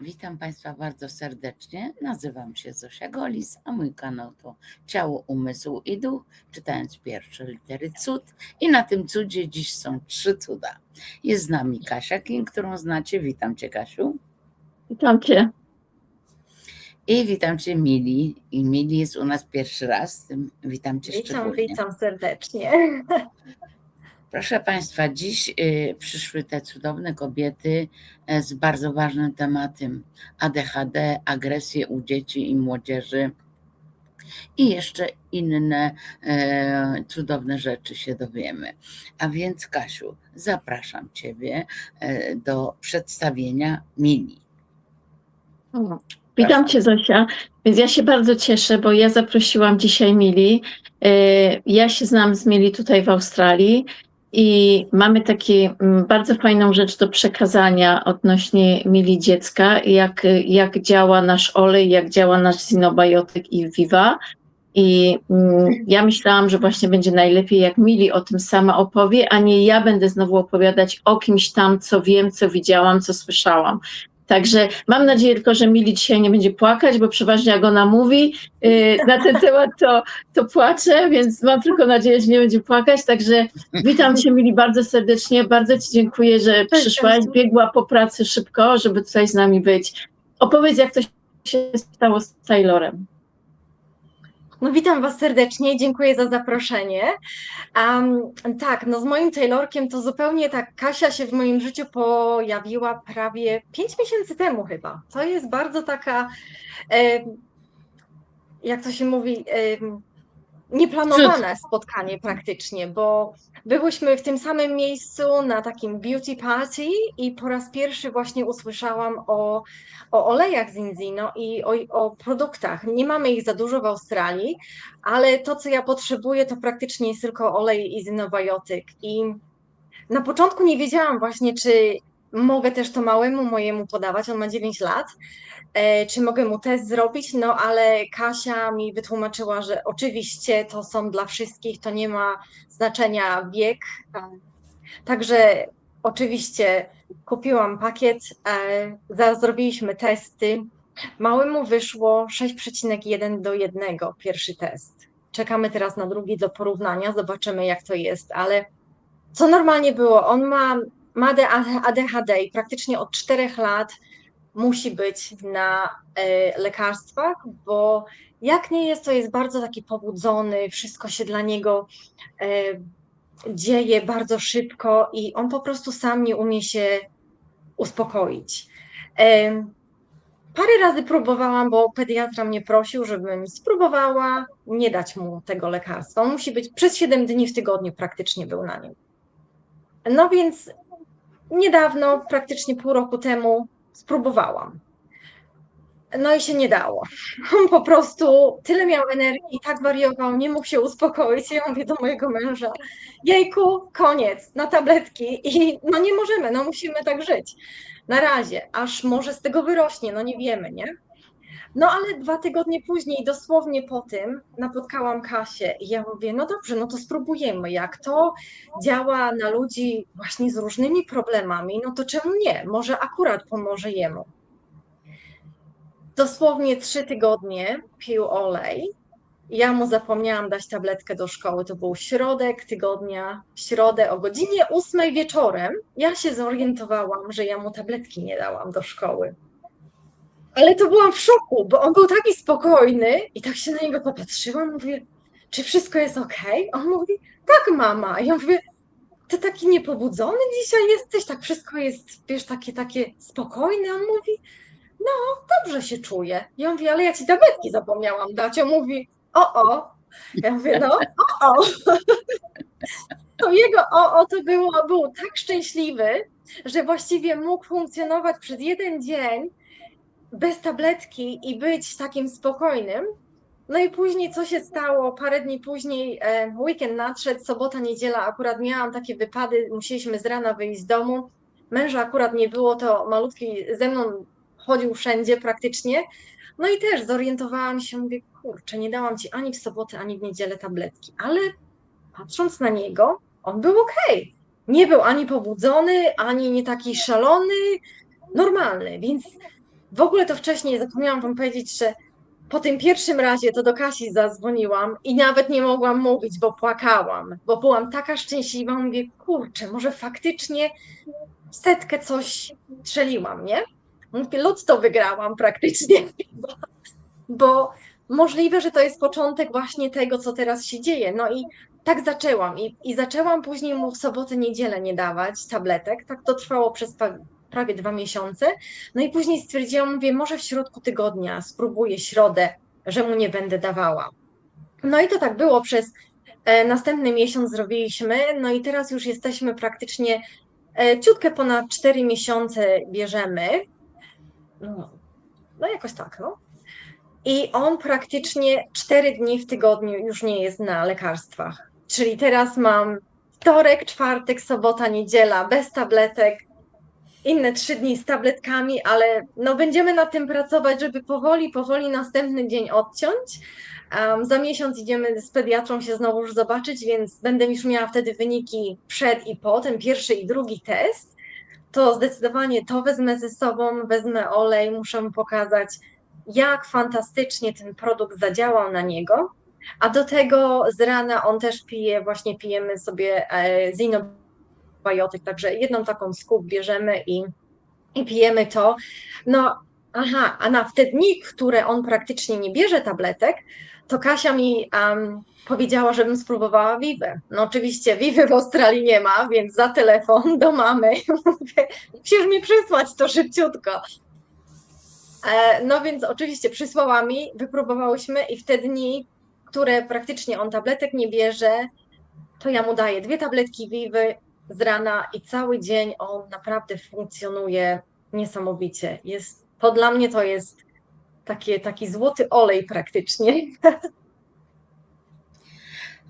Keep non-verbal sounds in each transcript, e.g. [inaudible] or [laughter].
Witam Państwa bardzo serdecznie. Nazywam się Zosia Golis, a mój kanał to Ciało, Umysł i Duch, czytając pierwsze litery cud. I na tym cudzie dziś są trzy cuda. Jest z nami Kasia King, którą znacie. Witam Cię, Kasiu. Witam Cię. I witam Cię, Mili. I Mili jest u nas pierwszy raz. tym Witam Cię Witam, szczególnie. witam serdecznie. Proszę Państwa, dziś y, przyszły te cudowne kobiety e, z bardzo ważnym tematem ADHD, agresję u dzieci i młodzieży i jeszcze inne e, cudowne rzeczy się dowiemy. A więc Kasiu, zapraszam Ciebie e, do przedstawienia Mili. O, Witam Cię Zosia. Więc ja się bardzo cieszę, bo ja zaprosiłam dzisiaj Mili. Ja się znam z Mili tutaj w Australii i mamy taką bardzo fajną rzecz do przekazania odnośnie Mili dziecka, jak, jak działa nasz olej, jak działa nasz zinobiotyk i Viva. I mm, ja myślałam, że właśnie będzie najlepiej, jak Mili o tym sama opowie, a nie ja będę znowu opowiadać o kimś tam, co wiem, co widziałam, co słyszałam. Także mam nadzieję tylko, że Mili dzisiaj nie będzie płakać, bo przeważnie jak ona mówi yy, na ten [laughs] temat, to, to płacze, więc mam tylko nadzieję, że nie będzie płakać. Także witam Cię Mili bardzo serdecznie, bardzo Ci dziękuję, że przyszłaś, biegła po pracy szybko, żeby tutaj z nami być. Opowiedz, jak to się stało z Taylorem. No witam Was serdecznie, dziękuję za zaproszenie. Um, tak, no z moim Taylorkiem to zupełnie tak, Kasia się w moim życiu pojawiła prawie 5 miesięcy temu chyba. To jest bardzo taka, e, jak to się mówi, e, nieplanowane spotkanie praktycznie, bo byłyśmy w tym samym miejscu na takim beauty party i po raz pierwszy właśnie usłyszałam o, o olejach z Inzino i o, o produktach. Nie mamy ich za dużo w Australii, ale to, co ja potrzebuję, to praktycznie jest tylko olej i zinobiotyk. I na początku nie wiedziałam właśnie, czy mogę też to małemu mojemu podawać, on ma 9 lat, e, czy mogę mu test zrobić, no ale Kasia mi wytłumaczyła, że oczywiście to są dla wszystkich, to nie ma znaczenia wiek. E, Także oczywiście kupiłam pakiet, e, za- zrobiliśmy testy. Małemu wyszło 6,1 do 1 pierwszy test. Czekamy teraz na drugi do porównania, zobaczymy jak to jest, ale co normalnie było? On ma, ma ADHD i praktycznie od 4 lat musi być na e, lekarstwach, bo jak nie jest, to jest bardzo taki pobudzony, wszystko się dla niego e, dzieje bardzo szybko i on po prostu sam nie umie się uspokoić. E, Parę razy próbowałam, bo pediatra mnie prosił, żebym spróbowała nie dać mu tego lekarstwa. On musi być przez 7 dni w tygodniu praktycznie był na nim. No więc niedawno, praktycznie pół roku temu, spróbowałam. No i się nie dało. [laughs] Po prostu tyle miał energii, tak wariował, nie mógł się uspokoić. Ja mówię do mojego męża, jejku, koniec, na tabletki i no nie możemy, no musimy tak żyć. Na razie, aż może z tego wyrośnie, no nie wiemy, nie? No ale dwa tygodnie później, dosłownie po tym, napotkałam Kasię i ja mówię, no dobrze, no to spróbujemy. Jak to działa na ludzi właśnie z różnymi problemami, no to czemu nie? Może akurat pomoże jemu. Dosłownie trzy tygodnie pił olej. Ja mu zapomniałam dać tabletkę do szkoły. To był środek tygodnia, środę o godzinie ósmej wieczorem. Ja się zorientowałam, że ja mu tabletki nie dałam do szkoły. Ale to byłam w szoku, bo on był taki spokojny i tak się na niego popatrzyłam, mówię, czy wszystko jest ok? On mówi, tak mama. I ja mówię, ty taki niepobudzony dzisiaj jesteś, tak wszystko jest, wiesz, takie, takie spokojne. On mówi, no, dobrze się czuję. Ja mówię, ale ja ci tabletki zapomniałam dać. On mówi, o, o. Ja mówię, no, o, o. To jego o, o to było, był tak szczęśliwy, że właściwie mógł funkcjonować przez jeden dzień bez tabletki i być takim spokojnym. No i później co się stało? Parę dni później e, weekend nadszedł, sobota, niedziela, akurat miałam takie wypady, musieliśmy z rana wyjść z domu. Męża akurat nie było, to malutki ze mną chodził wszędzie praktycznie. No i też zorientowałam się, mówię, kurczę, nie dałam ci ani w sobotę, ani w niedzielę tabletki, ale patrząc na niego, on był okej. Nie był ani pobudzony, ani nie taki szalony, normalny, więc w ogóle to wcześniej zapomniałam wam powiedzieć, że po tym pierwszym razie to do Kasi zadzwoniłam i nawet nie mogłam mówić, bo płakałam, bo byłam taka szczęśliwa. Mówię, kurczę, może faktycznie setkę coś strzeliłam, nie? Mówię, lotto wygrałam praktycznie, [laughs] bo, bo możliwe, że to jest początek właśnie tego, co teraz się dzieje. No i tak zaczęłam i, i zaczęłam później mu w sobotę, niedzielę nie dawać tabletek. Tak to trwało przez prawie dwa miesiące. No i później stwierdziłam, mówię, może w środku tygodnia spróbuję środę, że mu nie będę dawała. No i to tak było przez e, następny miesiąc zrobiliśmy, no i teraz już jesteśmy praktycznie e, ciutkę ponad 4 miesiące bierzemy. No, no jakoś tak, no. I on praktycznie 4 dni w tygodniu już nie jest na lekarstwach. Czyli teraz mam wtorek, czwartek, sobota, niedziela bez tabletek, inne trzy dni z tabletkami, ale no będziemy nad tym pracować, żeby powoli, powoli następny dzień odciąć. Um, za miesiąc idziemy z pediatrą się znowu już zobaczyć, więc będę już miała wtedy wyniki przed i po, ten pierwszy i drugi test. To zdecydowanie to wezmę ze sobą, wezmę olej, muszę mu pokazać, jak fantastycznie ten produkt zadziałał na niego. A do tego z rana on też pije, właśnie pijemy sobie e, zinobiotyk, także jedną taką skup bierzemy i, i pijemy to. No, aha, a na te dni, które on praktycznie nie bierze tabletek, to Kasia mi um, powiedziała, żebym spróbowała Vivę. No oczywiście Vivy w Australii nie ma, więc za telefon do mamy [laughs] musisz mi przysłać to szybciutko. E, No więc oczywiście przysłała mi, wypróbowałyśmy i w te dni, które praktycznie on tabletek nie bierze, to ja mu daję dwie tabletki Vivy z rana i cały dzień on naprawdę funkcjonuje niesamowicie. Jest, to dla mnie to jest takie, taki złoty olej praktycznie. [laughs]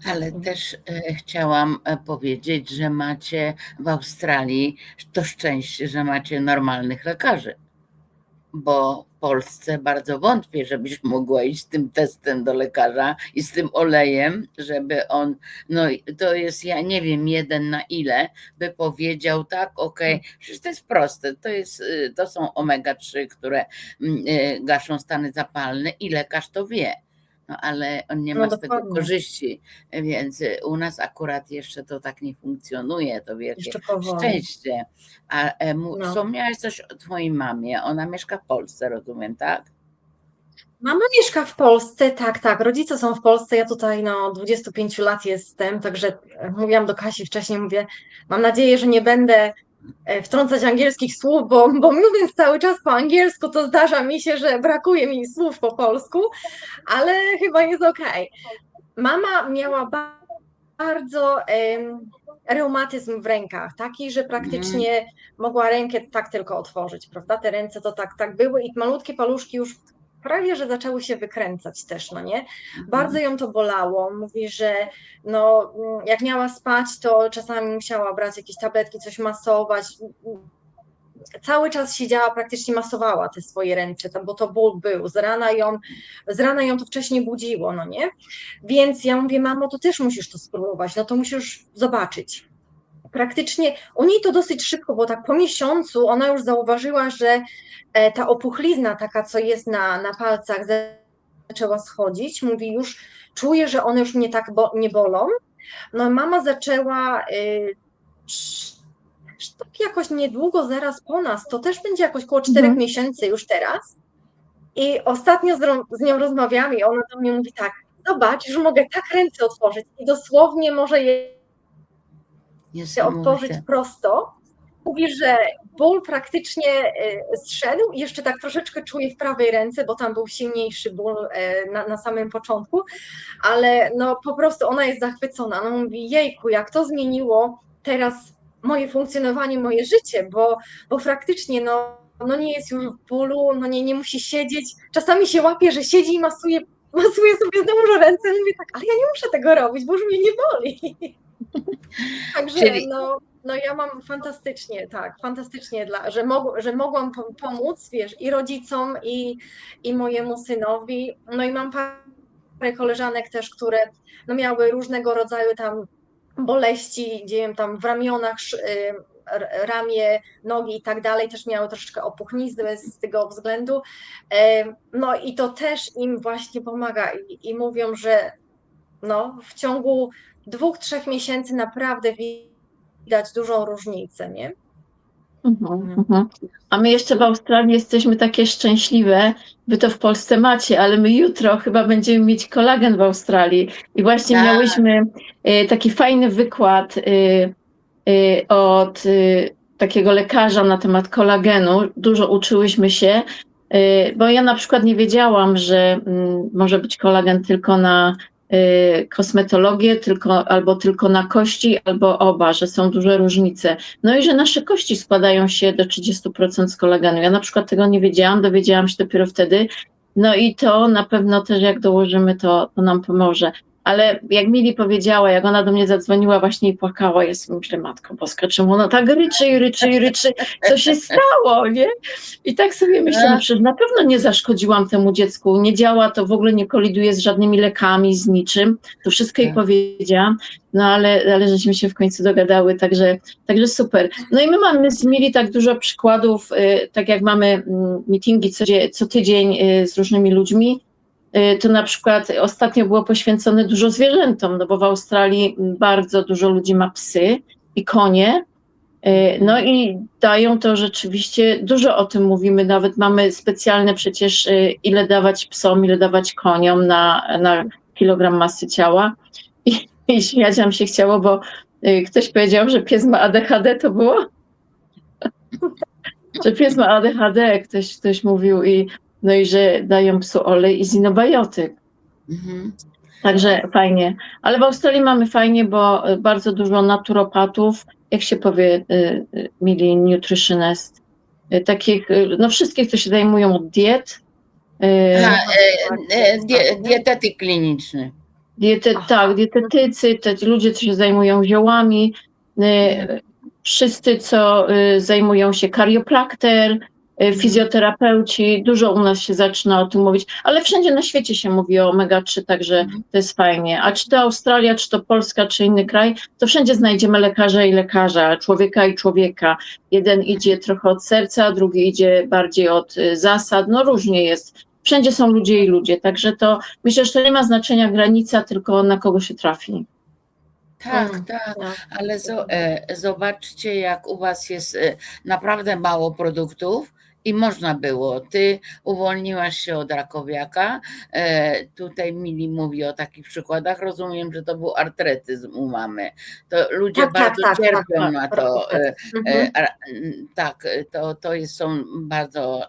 Ale też e, chciałam e, powiedzieć, że macie w Australii to szczęście, że macie normalnych lekarzy. Bo w Polsce bardzo wątpię, żebyś mogła iść z tym testem do lekarza i z tym olejem, żeby on, no i to jest, ja nie wiem, jeden na ile, by powiedział tak, okej, przecież to jest proste, to, jest, y, to są omega-3, które mm, y, gaszą stany zapalne i lekarz to wie. No ale on nie No ma z tego korzyści, więc u nas akurat jeszcze to tak nie funkcjonuje, to wielkie szczęście. A e, No. wspomniałaś coś o twojej mamie, ona mieszka w Polsce, rozumiem, tak? Mama mieszka w Polsce, tak, tak. Rodzice są w Polsce. Ja tutaj no 25 lat jestem, także e, mówiłam do Kasi wcześniej, mówię, mam nadzieję, że nie będę wtrącać angielskich słów, bo, bo mówiąc cały czas po angielsku, to zdarza mi się, że brakuje mi słów po polsku, ale chyba jest okej. Mama miała ba- bardzo em, reumatyzm w rękach, taki, że praktycznie mogła rękę tak tylko otworzyć, prawda? Te ręce to tak, tak były i malutkie paluszki już prawie, że zaczęły się wykręcać też, no nie? Bardzo ją to bolało. Mówi, że no, jak miała spać, to czasami musiała brać jakieś tabletki, coś masować. Cały czas siedziała, praktycznie masowała te swoje ręce, bo to ból był. Z rana ją, z rana ją to wcześniej budziło, no nie? Więc ja mówię, mamo, to też musisz to spróbować, no to musisz zobaczyć. Praktycznie u niej to dosyć szybko, bo tak po miesiącu ona już zauważyła, że e, ta opuchlizna taka, co jest na, na palcach, zaczęła schodzić. Mówi już, czuję, że one już mnie tak bo, nie bolą. No mama zaczęła y, tak jakoś niedługo, zaraz po nas, to też będzie jakoś około czterech Mhm. miesięcy już teraz. I ostatnio z, z nią rozmawiam i ona do mnie mówi tak, zobacz, że mogę tak ręce otworzyć i dosłownie może je się otworzyć prosto. Mówi, że ból praktycznie e, zszedł. Jeszcze tak troszeczkę czuję w prawej ręce, bo tam był silniejszy ból e, na, na samym początku, ale no po prostu ona jest zachwycona. No mówi, jejku, jak to zmieniło teraz moje funkcjonowanie, moje życie, bo, bo faktycznie no, no nie jest już w bólu, no nie, nie musi siedzieć. Czasami się łapie, że siedzi i masuje, masuje sobie znowu ręce. Mówię tak, ale ja nie muszę tego robić, bo już mnie nie boli. [laughs] Także Czyli- no, no ja mam fantastycznie, tak, fantastycznie, dla, że, mog, że mogłam pom- pomóc, wiesz, i rodzicom, i, i mojemu synowi. No i mam parę koleżanek też, które no miały różnego rodzaju tam boleści, gdzie wiem, tam w ramionach, y, ramię, nogi i tak dalej, też miały troszeczkę opuchnizny z tego względu. E, No i to też im właśnie pomaga i, i mówią, że no, w ciągu dwóch, trzech miesięcy naprawdę widać dużą różnicę, nie? Mhm, mhm. A my jeszcze w Australii jesteśmy takie szczęśliwe. Wy to w Polsce macie, ale my jutro chyba będziemy mieć kolagen w Australii. I właśnie Tak. miałyśmy e, taki fajny wykład e, e, od takiego lekarza na temat kolagenu. Dużo uczyłyśmy się, bo ja na przykład nie wiedziałam, że mm, może być kolagen tylko na kosmetologię, tylko, albo tylko na kości, albo oba, że są duże różnice. No i że nasze kości składają się do 30% z kolagenu. Ja na przykład tego nie wiedziałam, dowiedziałam się dopiero wtedy. No i to na pewno też jak dołożymy, to, to nam pomoże. Ale jak Mili powiedziała, jak ona do mnie zadzwoniła właśnie i płakała, ja sobie myślę, Matko Boska, czemu ona tak ryczy i ryczy i ryczy, co się stało, nie? I tak sobie myślę, no przecież na pewno nie zaszkodziłam temu dziecku, nie działa to, w ogóle nie koliduje z żadnymi lekami, z niczym, to wszystko jej Tak. powiedziałam, no ale, ale żeśmy się w końcu dogadały, także, także super. No i my mamy z Mili tak dużo przykładów, y, tak jak mamy mm, meetingi co, dzie- co tydzień y, z różnymi ludźmi, to na przykład ostatnio było poświęcone dużo zwierzętom, no bo w Australii bardzo dużo ludzi ma psy i konie, y, no i dają to rzeczywiście, dużo o tym mówimy, nawet mamy specjalne przecież y, ile dawać psom, ile dawać koniom na, na kilogram masy ciała i, i śmiać nam się chciało, bo y, ktoś powiedział, że pies ma ADHD, to było? [laughs] że pies ma ADHD, ktoś, ktoś mówił i no i że dają psu olej i zinobiotyk. Mhm. Także fajnie. Ale w Australii mamy fajnie, bo y, bardzo dużo naturopatów, jak się powie, y, y, mili nutritionist, takich, no wszystkich, co się zajmują od diet. y, A, e, e, die, dietetyk kliniczny. Diety, tak, dietetycy, te ludzie, co się zajmują ziołami, y, wszyscy, co zajmują się karioplakter, y, fizjoterapeuci, dużo u nas się zaczyna o tym mówić, ale wszędzie na świecie się mówi o omega-3, także Mhm. to jest fajnie. A czy to Australia, czy to Polska, czy inny kraj, to wszędzie znajdziemy lekarza i lekarza, człowieka i człowieka. Jeden idzie trochę od serca, drugi idzie bardziej od y, zasad, no różnie jest. Wszędzie są ludzie i ludzie, także to myślę, że to nie ma znaczenia granica, tylko na kogo się trafi. Tak, Mm. tak. No. Ale e, zobaczcie, jak u Was jest e, naprawdę mało produktów i można było. Ty uwolniłaś się od rakowiaka. E, tutaj Mili mówi o takich przykładach. Rozumiem, że to był artretyzm u mamy. To ludzie Tak, tak, bardzo tak, cierpią tak, tak. na to. E, Mhm. E, a, m, Tak, to, to jest, są bardzo,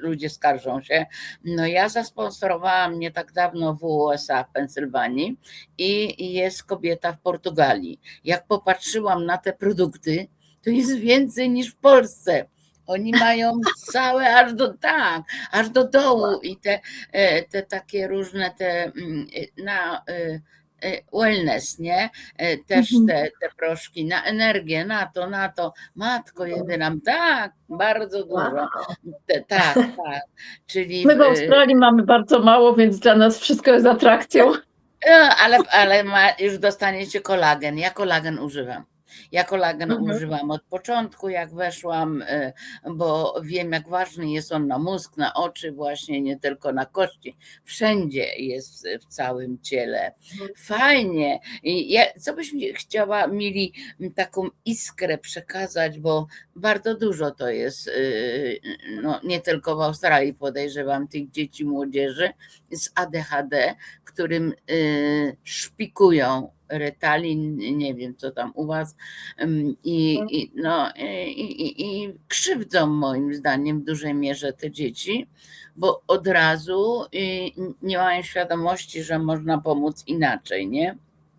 ludzie skarżą się. No ja zasponsorowałam nie tak dawno w USA w Pensylwanii i jest kobieta w Portugalii. Jak popatrzyłam na te produkty, to jest więcej niż w Polsce. Oni mają całe aż do tak, aż do dołu i te, e, te takie różne te mm, e, na e, wellness, nie? Też Mhm. te, te proszki na energię, na to, na to. Matko jedyna, tak, bardzo dużo. Te, tak, tak. Czyli My w Australii mamy bardzo mało, więc dla nas wszystko jest atrakcją. Ale, ale ma, już dostaniecie kolagen. Ja kolagen używam. Ja kolagen Mhm. używam od początku, jak weszłam, e, bo wiem, jak ważny jest on na mózg, na oczy, właśnie nie tylko na kości. Wszędzie jest w, całym ciele. Fajnie. I ja, co byś chciała, mieli taką iskrę przekazać, bo bardzo dużo to jest, y, no, nie tylko w Australii podejrzewam, tych dzieci, młodzieży z ADHD, którym y, szpikują retalin, nie wiem co tam u was i, i, no, i, i, i krzywdzą moim zdaniem w dużej mierze te dzieci, bo od razu y, nie mają świadomości, że można pomóc inaczej, nie?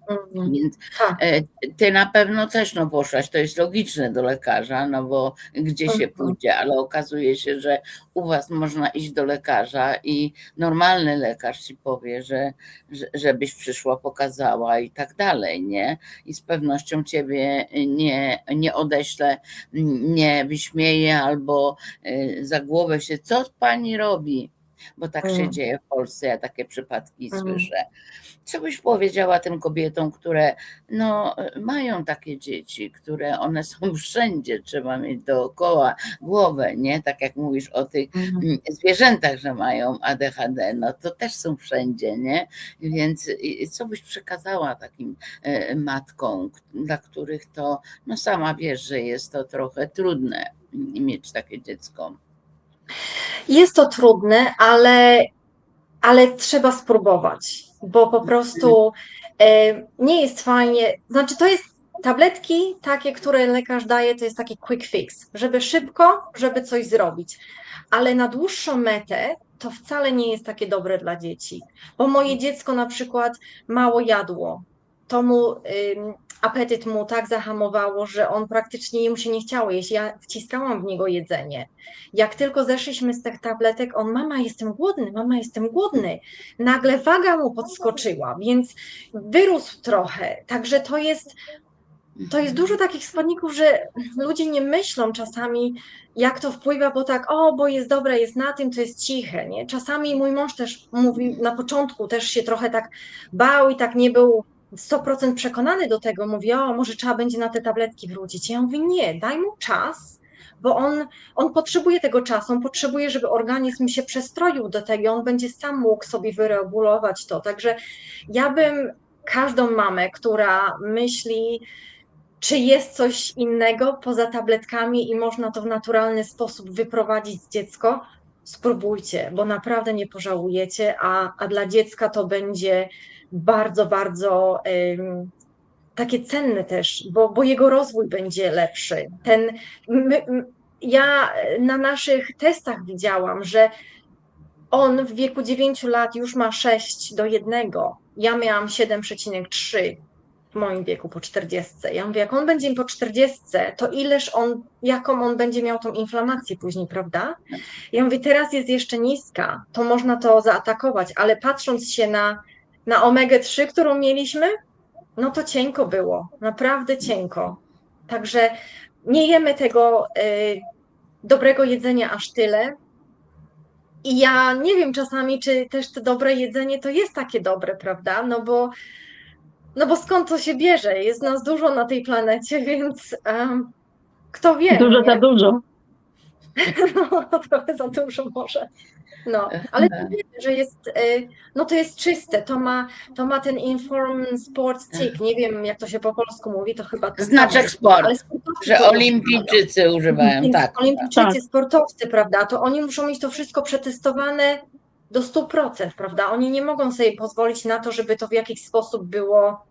Mhm. Więc Tak. e, ty na pewno też no poszłaś, to jest logiczne do lekarza, no bo gdzie się Mhm. pójdzie, ale okazuje się, że u was można iść do lekarza i normalny lekarz ci powie, że, że żebyś przyszła, pokazała i tak dalej, nie? I z pewnością ciebie nie, nie odeślę, nie wyśmieje albo e, za głowę się, co pani robi? Bo tak się Mm. dzieje w Polsce, ja takie przypadki Mm. słyszę. Co byś powiedziała tym kobietom, które no, mają takie dzieci, które one są [laughs] wszędzie, trzeba mieć dookoła głowę, nie? Tak jak mówisz o tych mm, zwierzętach, że mają ADHD, no to też są wszędzie, nie? Więc co byś przekazała takim e, matkom, dla których to, no sama wiesz, że jest to trochę trudne mieć takie dziecko. Jest to trudne, ale, ale trzeba spróbować, bo po prostu e, nie jest fajnie. Znaczy, to jest tabletki takie, które lekarz daje, to jest taki quick fix, żeby szybko, żeby coś zrobić. Ale na dłuższą metę to wcale nie jest takie dobre dla dzieci, bo moje dziecko na przykład mało jadło. To mu apetyt mu tak zahamowało, że on praktycznie mu się nie chciało jeść. Ja wciskałam w niego jedzenie. Jak tylko zeszliśmy z tych tabletek, on, mama, jestem głodny, mama, jestem głodny. Nagle waga mu podskoczyła, więc wyrósł trochę. Także to jest, to jest dużo takich składników, że ludzie nie myślą czasami, jak to wpływa, bo tak, o, bo jest dobre, jest na tym, to jest ciche, nie? Czasami mój mąż też mówi, na początku też się trochę tak bał i tak nie był 100% przekonany do tego, mówi, o, może trzeba będzie na te tabletki wrócić. Ja mówię, nie, daj mu czas, bo on, on potrzebuje tego czasu, on potrzebuje, żeby organizm się przestroił do tego, on będzie sam mógł sobie wyregulować to. Także ja bym każdą mamę, która myśli, czy jest coś innego poza tabletkami i można to w naturalny sposób wyprowadzić dziecko, spróbujcie, bo naprawdę nie pożałujecie, a, a dla dziecka to będzie bardzo, bardzo ym, takie cenne też, bo, bo jego rozwój będzie lepszy. Ten, my, ja na naszych testach widziałam, że on w wieku 9 lat już ma 6 do 1. Ja miałam 7,3 w moim wieku po 40. Ja mówię, jak on będzie po 40, to ileż on, jaką on będzie miał tą inflamację później, prawda? Ja mówię, teraz jest jeszcze niska, to można to zaatakować, ale patrząc się na, na omegę 3, którą mieliśmy, no to cienko było, naprawdę cienko. Także nie jemy tego y, dobrego jedzenia aż tyle. I ja nie wiem czasami, czy też to dobre jedzenie to jest takie dobre, prawda? No bo, no bo skąd to się bierze? Jest nas dużo na tej planecie, [laughs] więc em, kto wie? Dużo nie? za dużo. [laughs] No, trochę za dużo może. No, ale to wiemy, że jest, y, no to jest czyste, to ma, to ma ten Inform Sports Tick, nie wiem jak to się po polsku mówi, to chyba to Znaczek samo. sport, Ale sportowcy Że to olimpijczycy używają, Więc tak. Olimpijczycy, sportowcy, prawda, to oni muszą mieć to wszystko przetestowane do 100%, prawda? Oni nie mogą sobie pozwolić na to, żeby to w jakiś sposób było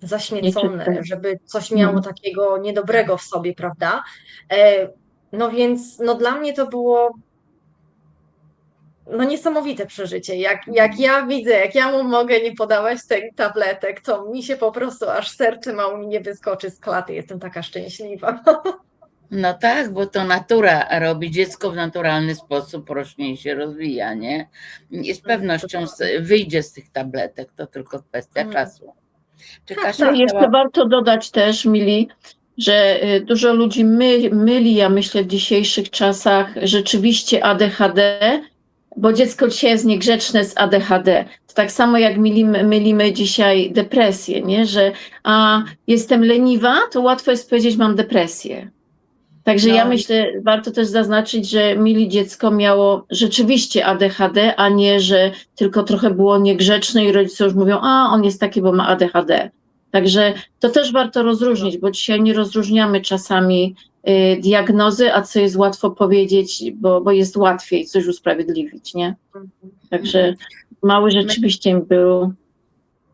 zaśmiecone, Nieczyste. żeby coś miało Mhm. takiego niedobrego w sobie, prawda? E, no więc no dla mnie to było no niesamowite przeżycie. Jak, jak ja widzę, jak ja mu mogę nie podawać tych tabletek, to mi się po prostu aż serce mało mi nie wyskoczy z klaty. Jestem taka szczęśliwa. [laughs] No tak, bo to natura robi, dziecko w naturalny sposób rośnie i się rozwija, nie? I z pewnością z, wyjdzie z tych tabletek, to tylko kwestia Mm. czasu. Czy Tak, Kasia No chciała- jeszcze warto dodać też, Mili, że y, dużo ludzi my, myli, ja myślę, w dzisiejszych czasach rzeczywiście ADHD, bo dziecko dzisiaj jest niegrzeczne z ADHD. To tak samo jak mylimy, mylimy dzisiaj depresję, nie? że a jestem leniwa, to łatwo jest powiedzieć, mam depresję. Także No ja myślę, warto też zaznaczyć, że mili dziecko miało rzeczywiście ADHD, a nie, że tylko trochę było niegrzeczne i rodzice już mówią, a on jest taki, bo ma ADHD. Także to też warto rozróżnić, bo dzisiaj nie rozróżniamy czasami y, diagnozy, a co jest łatwo powiedzieć, bo, bo jest łatwiej coś usprawiedliwić, nie? Także mały rzeczywiście był,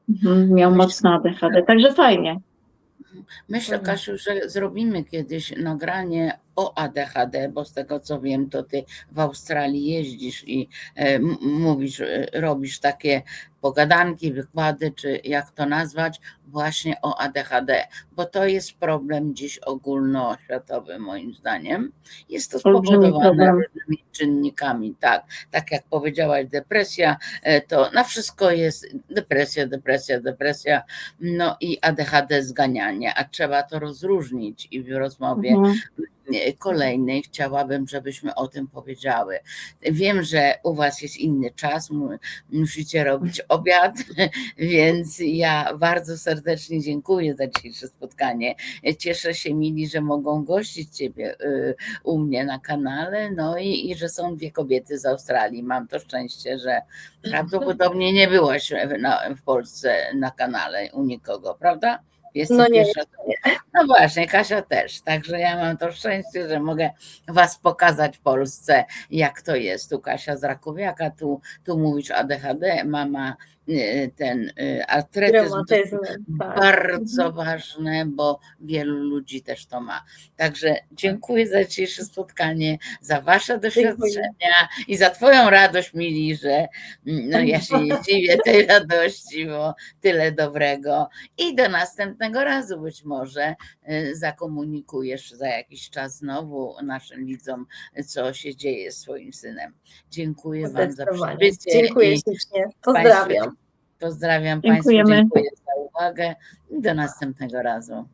mhm, miał mocno ADHD, także fajnie. Myślę. Kasiu, że zrobimy kiedyś nagranie o ADHD, bo z tego co wiem, to ty w Australii jeździsz i e, mówisz, e, robisz takie pogadanki, wykłady, czy jak to nazwać, właśnie o ADHD, bo to jest problem dziś ogólnoświatowy moim zdaniem. Jest to spowodowane różnymi czynnikami, tak, tak jak powiedziałaś, depresja, e, to na wszystko jest depresja, depresja, depresja, no i ADHD zganianie, a trzeba to rozróżnić i w rozmowie Mhm. E, kolejnej chciałabym, żebyśmy o tym powiedziały. Wiem, że u Was jest inny czas, mu- musicie robić obiad, [laughs] więc ja bardzo serdecznie dziękuję za dzisiejsze spotkanie. Cieszę się, Mili, że mogą gościć Ciebie y, u mnie na kanale, no i, i że są dwie kobiety z Australii. Mam to szczęście, że prawdopodobnie nie byłaś na, w Polsce na kanale u nikogo, prawda? Jesteś No nie, pierwsza. No właśnie, Kasia też. Także ja mam to szczęście, że mogę Was pokazać Polsce, jak to jest. Tu Kasia z Rakowiaka, tu, tu mówisz ADHD, mama y, ten y, artretyzm. Reumatyzmy. Tak. Bardzo ważne, bo wielu ludzi też to ma. Także dziękuję za dzisiejsze spotkanie, za Wasze doświadczenia i za Twoją radość, Mili, że mm, no, ja się nie [laughs] dziwię tej radości, bo tyle dobrego. I do następnego razu być może y, zakomunikujesz za jakiś czas znowu naszym widzom, co się dzieje z swoim synem. Dziękuję Wam za przybycie. Dziękuję ślicznie. Pozdrawiam. Pozdrawiam Dziękujemy. Państwa, dziękuję za uwagę i do następnego razu.